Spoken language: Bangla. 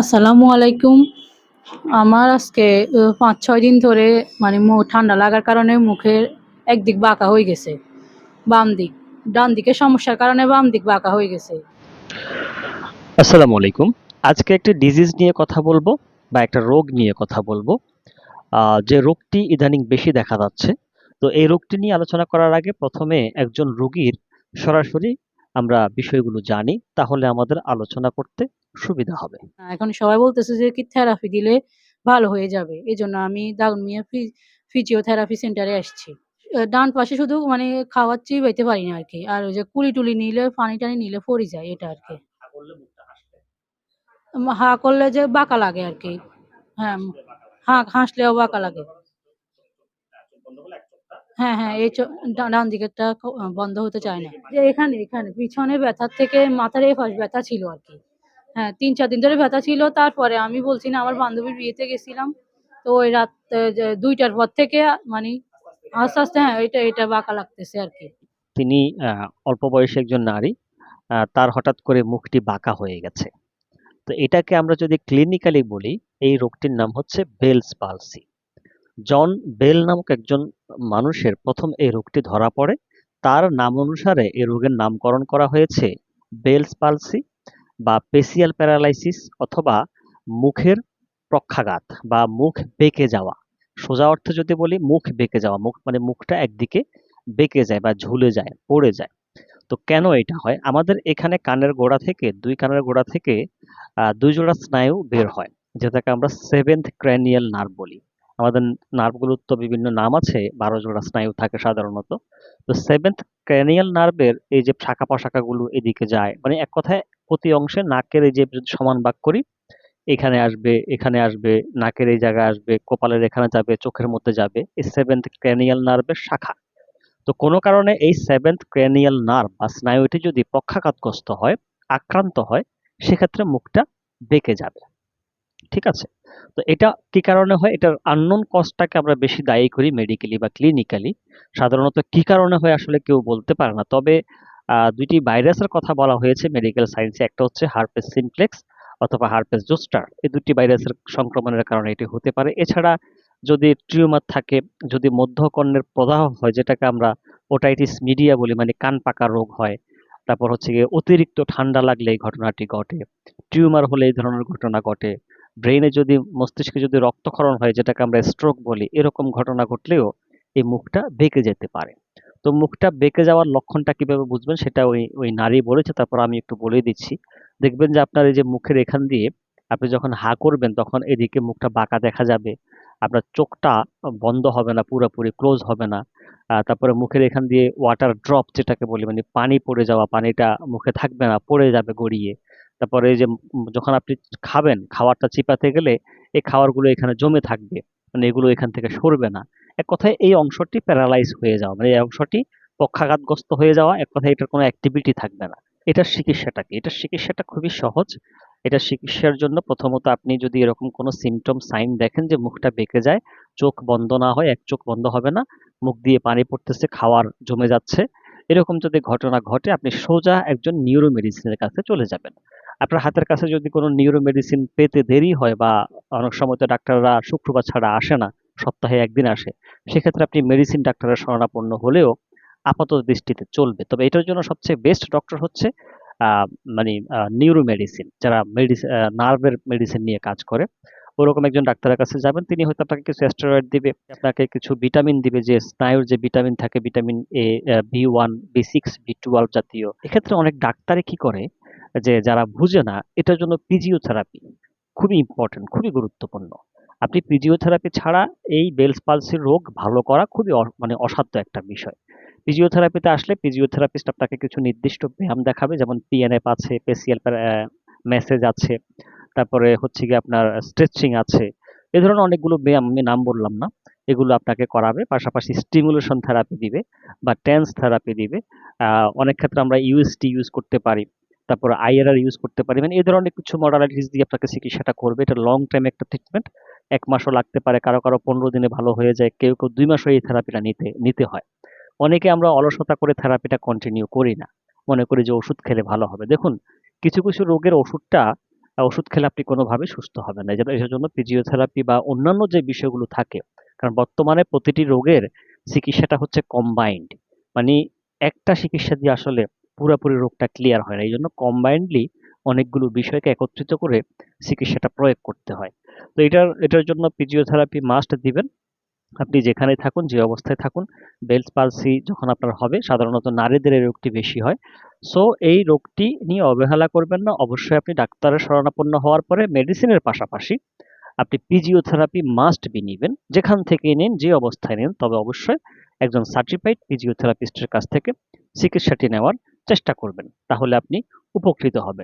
আসসালামু আলাইকুম। আমার আজকে পাঁচ, ছয় দিন ধরে মানে ঠান্ডা লাগার কারণে মুখের একদিক বাঁকা হয়ে গেছে, বাম দিক, ডান দিকে সমস্যার কারণে বাম দিক বাঁকা হয়ে গেছে। আসসালামু আলাইকুম। আজকে একটি ডিজিজ নিয়ে কথা বলব বা একটা রোগ নিয়ে কথা বলব। যে রোগটি ইদানিং বেশি দেখা যাচ্ছে। তো এই রোগটি নিয়ে আলোচনা করার আগে প্রথমে একজন রোগীর সরাসরি আমরা বিষয়গুলো জানি, তাহলে আমাদের আলোচনা করতে সুবিধা হবে। এখন সবাই বলতেছে যে কি থেরাপি দিলে ভালো হয়ে যাবে। এই জন্য আমি দাগন মিয়া ফিজিওথেরাপি সেন্টারে আসছি। ডান পাশে শুধু মানে খাওয়াচ্ছি পাইতে পারি না আর কি আর ওই যে কুলি টুলি নিলে পানি টানি নিলে পড়ে যায় এটা আর কি হা করলে যে বাঁকা লাগে আর কি হ্যাঁ হ্যাঁ হাসলেও বাঁকা লাগে। হ্যাঁ হ্যাঁ এই চো- ডান দিকেরটা বন্ধ হতে চায় না। যে এখানে এখানে পিছনে ব্যথার থেকে মাথার এই পাশ ব্যথা ছিল আর কি হ্যাঁ তিন চার দিন ধরে ব্যথা ছিল। তারপরে আমি বলছি, না, আমার বান্ধবীর বিয়েতে গেছিলাম। তো ওই রাত দুইটার পর থেকে মানে আস্তে আস্তে হ্যাঁ এটা এটা বাঁকা লাগতেছে আর কি। তিনি অল্প বয়সী একজন নারী তার হঠাৎ করে মুখটি বাঁকা হয়ে গেছে। তো এটাকে আমরা যদি ক্লিনিক্যালি বলি, এই রোগটির নাম হচ্ছে বেলস পালসি জন বেল নামক একজন মানুষের প্রথম এই রোগটি ধরা পড়ে। তার নাম অনুসারে এই রোগের নামকরণ করা হয়েছে বেলস পালসি বা পেসিয়াল প্যারালাইসিস অথবা মুখের পক্ষাঘাত বা মুখ বেঁকে যাওয়া। সোজা অর্থে যদি বলি, মুখ বেঁকে যাওয়া, মুখ মানে মুখটা একদিকে বেঁকে যায় বা ঝুলে যায়, পড়ে যায়। তো কেন এটা হয়? আমাদের এখানে কানের গোড়া থেকে, দুই কানের গোড়া থেকে দুই জোড়া স্নায়ু বের হয়, যেটাকে আমরা সেভেন্থ ক্র্যানিয়াল নার্ভ বলি। আমাদের নার্ভগুলোর তো বিভিন্ন নাম আছে, বারো জোড়া স্নায়ু থাকে সাধারণত। তো সেভেন্থ ক্র্যানিয়াল নার্ভের এই যে শাখা প্রশাখাগুলো এদিকে যায় মানে এক কথায় প্রতি অংশে নাকের এই যে সমান ভাগ করি, এখানে আসবে এখানে আসবে, নাকের এই জায়গায় আসবে, কপালের এখানে যাবে, চোখের মধ্যে যাবে, এই সেভেন্থ ক্র্যানিয়াল নার্ভের শাখা। তো কোনো কারণে এই সেভেন্থ ক্র্যানিয়াল নার্ভ বা স্নায়ুটি যদি পক্ষাঘাতগ্রস্ত হয়, আক্রান্ত হয়, সেক্ষেত্রে মুখটা বেঁকে যাবে। ঠিক আছে? তো এটা কি কারণে হয়? এটার আননোন কজটাকে আমরা বেশি দায়ী করি মেডিকেলি বা ক্লিনিক্যালি সাধারণত কি কারণে হয় আসলে কেউ বলতে পারে না। তবে দুইটি ভাইরাসের কথা বলা হয়েছে মেডিকেল সায়েন্সে একটা হচ্ছে হারপেস সিমপ্লেক্স অথবা হারপেস জোস্টার এই দুটি ভাইরাসের সংক্রমণের কারণে এটি হতে পারে। এছাড়া যদি টিউমার থাকে, যদি মধ্যকর্ণের প্রদাহ হয়, যেটাকে আমরা ওটাইটিস মিডিয়া বলি মানে কান পাকা রোগ হয়, তারপর হচ্ছে গিয়ে অতিরিক্ত ঠান্ডা লাগলে এই ঘটনাটি ঘটে। টিউমার হলে এই ধরনের ঘটনা ঘটে। ব্রেনে যদি মস্তিষ্কে যদি রক্তক্ষরণ হয়, যেটাকে আমরা স্ট্রোক বলি, এরকম ঘটনা ঘটলেও এই মুখটা বেঁকে যেতে পারে। তো মুখটা বেঁকে যাওয়ার লক্ষণটা কীভাবে বুঝবেন সেটা ওই ওই নারী বলেছে, তারপর আমি একটু বলে দিচ্ছি। দেখবেন যে আপনার এই যে মুখের এখান দিয়ে আপনি যখন হা করবেন তখন এদিকে মুখটা বাঁকা দেখা যাবে। আপনার চোখটা বন্ধ হবে না, পুরোপুরি ক্লোজ হবে না। তারপরে মুখের এখান দিয়ে ওয়াটার ড্রপ যেটাকে বলি মানে পানি পড়ে যাওয়া, পানিটা মুখে থাকবে না, পড়ে যাবে গড়িয়ে। তারপরে এই যে যখন আপনি খাবেন, খাবারটা চিপাতে গেলে এই খাবারগুলো এখানে জমে থাকবে। মানে এগুলো এখান থেকে সরবে না। এক কথায় এই অংশটি প্যারালাইজ হয়ে যাওয়া মানে এই অংশটি পক্ষাঘাতগ্রস্ত হয়ে যাওয়া, এক কথায় এটার কোনো অ্যাক্টিভিটি থাকবে না। এটার চিকিৎসাটা কি? এটার চিকিৎসাটা খুবই সহজ। এটা চিকিৎসার জন্য প্রথমত আপনি যদি এরকম কোনো সিমটম সাইন দেখেন যে মুখটা বেঁকে যায়, চোখ বন্ধ না হয়, এক চোখ বন্ধ হবে না, মুখ দিয়ে পানি পড়তেছে, খাওয়ার জমে যাচ্ছে এরকম যদি ঘটনা ঘটে, আপনি সোজা একজন নিউরো মেডিসিনের কাছে চলে যাবেন। আপনার হাতের কাছে যদি কোনো নিউরো মেডিসিন পেতে দেরি হয় বা অনেক সময় তো ডাক্তাররা শুক্রবার ছাড়া আসে না, সপ্তাহে একদিন আসে, সেক্ষেত্রে আপনি মেডিসিন ডাক্তারের শরণাপন্ন হলেও আপাত দৃষ্টিতে চলবে। তবে এটার জন্য সবচেয়ে বেস্ট ডক্টর হচ্ছে মানে নিউরো মেডিসিন যারা মেডিসিন নার্ভের মেডিসিন নিয়ে কাজ করে। ওরকম একজন ডাক্তারের কাছে যাবেন, তিনি হয়তো আপনাকে কিছু স্টেরয়েড দিবে, আপনাকে কিছু ভিটামিন দিবে, যে স্নায়ুর যে ভিটামিন থাকে vitamin A B one B six B twelve জাতীয়। এক্ষেত্রে অনেক ডাক্তারে কি করে, যে যারা বুঝে না, এটার জন্য ফিজিওথেরাপি খুবই ইম্পর্টেন্ট খুবই গুরুত্বপূর্ণ। আপনি ফিজিওথেরাপি ছাড়া এই বেলস পালসির রোগ ভালো করা খুবই মানে অসাধ্য একটা বিষয়। ফিজিওথেরাপিতে আসলে ফিজিওথেরাপিস্ট আপনাকে কিছু নির্দিষ্ট ব্যায়াম দেখাবে, যেমন পিএনএফ আছে পেসিয়াল মেসেজ আছে। তারপরে হচ্ছে গিয়ে আপনার স্ট্রেচিং আছে। এ ধরনের অনেকগুলো ব্যায়াম আমি নাম বললাম না। এগুলো আপনাকে করাবে। পাশাপাশি স্টিমুলেশন থেরাপি দিবে বা টেন্স থেরাপি দিবে। অনেক ক্ষেত্রে আমরা ইউএসটি ইউজ করতে পারি। তারপর আইআরআর ইউজ করতে পারি। মানে এই ধরনের কিছু মডালিটিস দিয়ে আপনাকে চিকিৎসাটা করবে। এটা লং টাইম একটা ট্রিটমেন্ট এক মাসও লাগতে পারে। কারও কারও পনেরো দিনে ভালো হয়ে যায়। কেউ কেউ দুই মাসও এই থেরাপিটা নিতে নিতে হয়। অনেকে আমরা অলসতা করে থেরাপিটা কন্টিনিউ করি না। মনে করি যে ওষুধ খেলে ভালো হবে। দেখুন, কিছু কিছু রোগের ওষুধটা ওষুধ খেলে আপনি কোনোভাবে সুস্থ হবেন না। এই জন্য- ফিজিওথেরাপি বা অন্যান্য যে বিষয়গুলো থাকে, কারণ বর্তমানে প্রতিটি রোগের চিকিৎসাটা হচ্ছে কম্বাইন্ড মানে একটা চিকিৎসা দিয়ে আসলে পুরোপুরি রোগটা ক্লিয়ার হয় না। এই জন্য কম্বাইন্ডলি অনেকগুলো বিষয়কে একত্রিত করে চিকিৎসাটা প্রয়োগ করতে হয়। তো এটার এটার জন্য ফিজিওথেরাপি মাস্ট দিবেন। আপনি যেখানে থাকুন, যে অবস্থায় থাকুন বেলস পালসি যখন আপনার হবে, সাধারণত নারীদের এই রোগটি বেশি হয়। সো এই রোগটি নিয়ে অবহেলা করবেন না। অবশ্যই আপনি ডাক্তারের শরণাপন্ন হওয়ার পরে মেডিসিনের পাশাপাশি আপনি পিজিওথেরাপি মাস্ট বি নিবেন। যেখান থেকে নিন, যে অবস্থায় নিন, তবে অবশ্যই একজন সার্টিফাইড ফিজিওথেরাপিস্টের কাছ থেকে চিকিৎসাটি নেওয়ার চেষ্টা করবেন। তাহলে আপনি উপকৃত হবেন।